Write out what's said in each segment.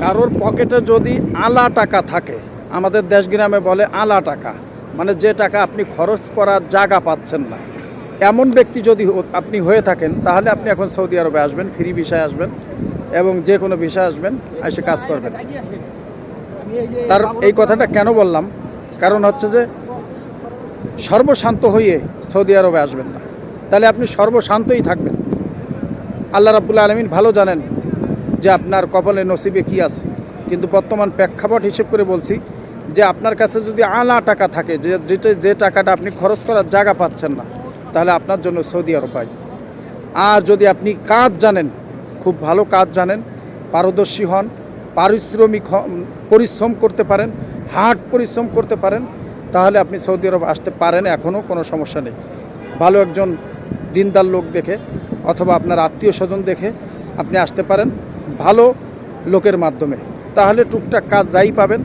কারোর পকেটে যদি আলা টাকা থাকে, আমাদের দেশ গ্রামে বলে আলা টাকা মানে যে টাকা আপনি খরচ করার জায়গা পাচ্ছেন না। এমন ব্যক্তি যদি আপনি হয়ে থাকেন, তাহলে আপনি এখন সৌদি আরবে আসবেন, ফ্রি ভিসায় আসবেন এবং যে কোনো ভিসায় আসবেন, এসে কাজ করবেন। তার এই কথাটা কেন বললাম? কারণ হচ্ছে যে, সর্বশান্ত হয়ে সৌদি আরবে আসবেন না। তাহলে আপনি সর্বশান্তই থাকবেন। আল্লাহ রাবুল্লা আলমিন ভালো জানেন যে আপনার কপালে নসিবে কি আছে। কিন্তু বর্তমান প্রেক্ষাপট হিসেব করে বলছি যে আপনার কাছে যদি আলা টাকা থাকে, যে যেটা, যে টাকাটা আপনি খরচ করার জায়গা পাচ্ছেন না, তাহলে আপনার জন্য সৌদি আরব পাই আর যদি আপনি কাজ জানেন, খুব ভালো কাজ জানেন, পারদর্শী হন, পারিশ্রমিক পরিশ্রম করতে পারেন, হার্ড পরিশ্রম করতে পারেন, তাহলে আপনি সৌদি আরব আসতে পারেন এখনও কোনো সমস্যা নেই। ভালো একজন দিনদার লোক দেখে, অথবা আপনার আত্মীয় স্বজন দেখে আপনি আসতে পারেন। ভালো লোকের মাধ্যমে। তাহলে টুকটাক কাজ যাই পাবেন,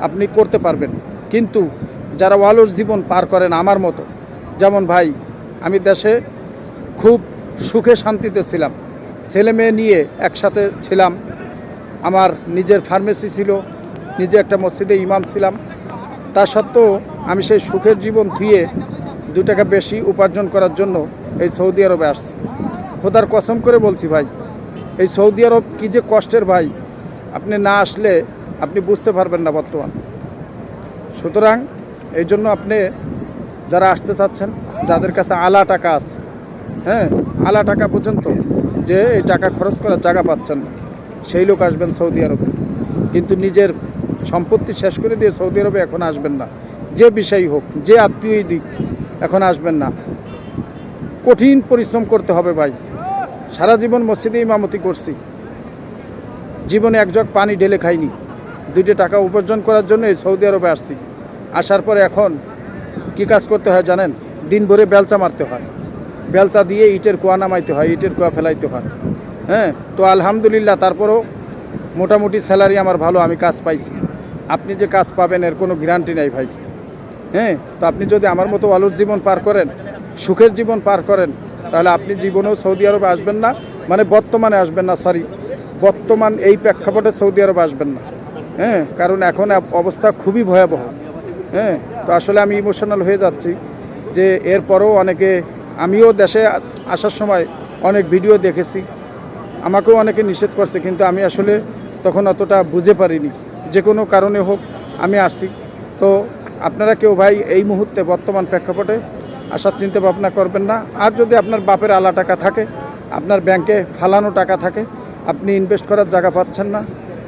আপনি করতে পারবেন। কিন্তু যারা ওয়ালোর জীবন পার করেন আমার মতো, যেমন ভাই, আমি দেশে খুব সুখে শান্তিতে ছিলাম। ছেলে মেয়ে নিয়ে একসাথে ছিলাম। আমার নিজের ফার্মেসি ছিল, নিজে একটা মসজিদে ইমাম ছিলাম। তা সত্ত্বেও আমি সেই সুখের জীবন ধুয়ে দু টাকা বেশি উপার্জন করার জন্য এই সৌদি আরবে আসছি। খোদার কসম করে বলছি ভাই এই সৌদি আরব কী যে কষ্টের ভাই। আপনি না আসলে আপনি বুঝতে পারবেন না বর্তমান। সুতরাং এই জন্য আপনি যারা আসতে চাচ্ছেন, যাদের কাছে আলা টাকা আছে হ্যাঁ আলা টাকা পর্যন্ত যে এই টাকা খরচ করার জায়গা পাচ্ছেন না, সেই লোক আসবেন সৌদি আরবে। কিন্তু নিজের সম্পত্তি শেষ করে দিয়ে সৌদি আরবে এখন আসবেন না। যে বিষয়ই হোক, যে আত্মীয়ই দিক, এখন আসবেন না। কঠিন পরিশ্রম করতে হবে ভাই। সারা জীবন মসজিদে ইমামতি করছি। জীবনে এক জগ পানি ঢেলে খাইনি। দুইটা টাকা উপার্জন করার জন্য এই সৌদি আরবে আসছি। আসার পরে এখন কি কাজ করতে হয় জানেন? দিন ভরে বেলচা মারতে হয়। বেলচা দিয়ে ইটের কুয়া নামাইতে হয়, ইটের কুয়া ফেলাইতে হয়। হ্যাঁ তো আলহামদুলিল্লাহ তারপরও মোটামুটি স্যালারি আমার ভালো, আমি কাজ পাইছি। আপনি যে কাজ পাবেন এর কোনো গ্যারান্টি নাই ভাই। হ্যাঁ তো আপনি যদি আমার মতো আলুর জীবন পার করেন, সুখের জীবন পার করেন তাহলে আপনি জীবনেও সৌদি আরবে আসবেন না। মানে বর্তমানে আসবেন না সরি বর্তমান এই প্রেক্ষাপটে সৌদি আরবে আসবেন না। হ্যাঁ কারণ এখন অবস্থা খুবই ভয়াবহ। হ্যাঁ তো আসলে আমি ইমোশনাল হয়ে যাচ্ছি যে এরপরও অনেকে, আমিও দেশে আসার সময় অনেক ভিডিও দেখেছি। আমাকেও অনেকে নিষেধ করছে, কিন্তু আমি আসলে তখন অতটা বুঝে পারিনি। যে কোনো কারণে হোক আমি আসছি। তো আপনারা কেউ ভাই এই মুহূর্তে বর্তমান প্রেক্ষাপটে আসার চিন্তা ভাবনা করবেন না। আর যদি আপনার বাপের আলা টাকা থাকে, আপনার ব্যাংকে ফালানো টাকা থাকে, আপনি ইনভেস্ট করার জায়গা পাচ্ছেন না,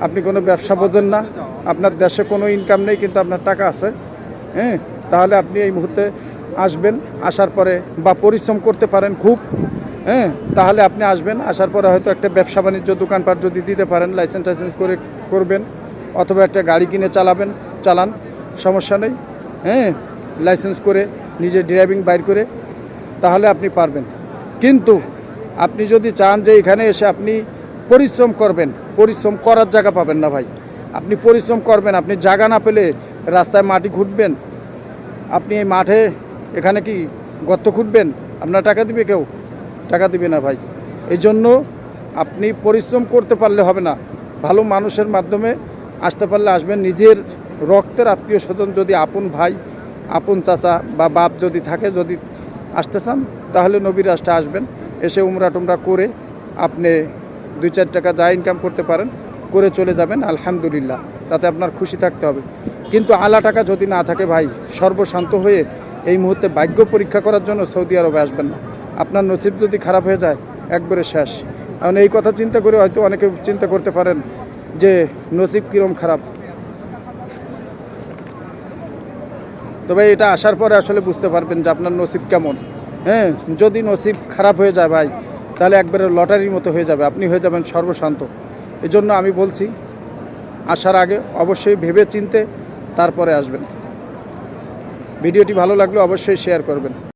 আপনি কোনো ব্যবসা বোঝেন না, আপনার দেশে কোনো ইনকাম নেই, কিন্তু আপনার টাকা আছে হ্যাঁ তাহলে আপনি এই মুহূর্তে আসবেন, আসার পরে বা পরিশ্রম করতে পারেন খুব হ্যাঁ তাহলে আপনি আসবেন, আসার পরে হয়তো একটা ব্যবসা বাণিজ্য দোকানপাট যদি দিতে পারেন লাইসেন্স টাইসেন্স করে করবেন, অথবা একটা গাড়ি কিনে চালাবেন, চালান, সমস্যা নেই হ্যাঁ লাইসেন্স করে নিজে ড্রাইভিং বাইর করে, তাহলে আপনি পারবেন। কিন্তু আপনি যদি চান যে এখানে এসে আপনি পরিশ্রম করবেন, পরিশ্রম করার জায়গা পাবেন না ভাই। আপনি পরিশ্রম করবেন, আপনি জায়গা না পেলে রাস্তায় মাটি খুঁটবেন, আপনি এই মাঠে এখানে কি গর্ত খুঁটবেন? আপনার টাকা দিবে কেউ? টাকা দিবে না ভাই। এই জন্য আপনি পরিশ্রম করতে পারলে হবে না। ভালো মানুষের মাধ্যমে আসতে পারলে আসবেন। নিজের রক্তের আত্মীয় স্বজন যদি আপন ভাই আপন চাচা বা বাপ যদি থাকে, যদি আসতে চান, তাহলে নবীর রাষ্ট্রে আসবেন। এসে উমরা টুমরা করে আপনি দুই চার টাকা যা ইনকাম করতে পারেন, করে চলে যাবেন, আলহামদুলিল্লাহ। তাতে আপনার খুশি থাকতে হবে। কিন্তু আলা টাকা যদি না থাকে ভাই, সর্বশান্ত হয়ে এই মুহূর্তে ভাগ্য পরীক্ষা করার জন্য সৌদি আরবে আসবেন না। আপনার নসিব যদি খারাপ হয়ে যায়, একবারে শেষ। কারণ এই কথা চিন্তা করে হয়তো অনেকে চিন্তা করতে পারেন যে, নসিব কীরম খারাপ? তবে এটা আসার পরে আসলে বুঝতে পারবেন যে আপনার নসিব কেমন। হ্যাঁ যদি নসিব খারাপ হয়ে যায় ভাই, তাহলে একবারে লটারির মতো হয়ে যাবে। আপনি হয়ে যাবেন সর্বশান্ত। এজন্য আমি বলছি, আসার আগে অবশ্যই ভেবে চিনতে তারপরে আসবেন। ভিডিওটি ভালো লাগলে অবশ্যই শেয়ার করবেন।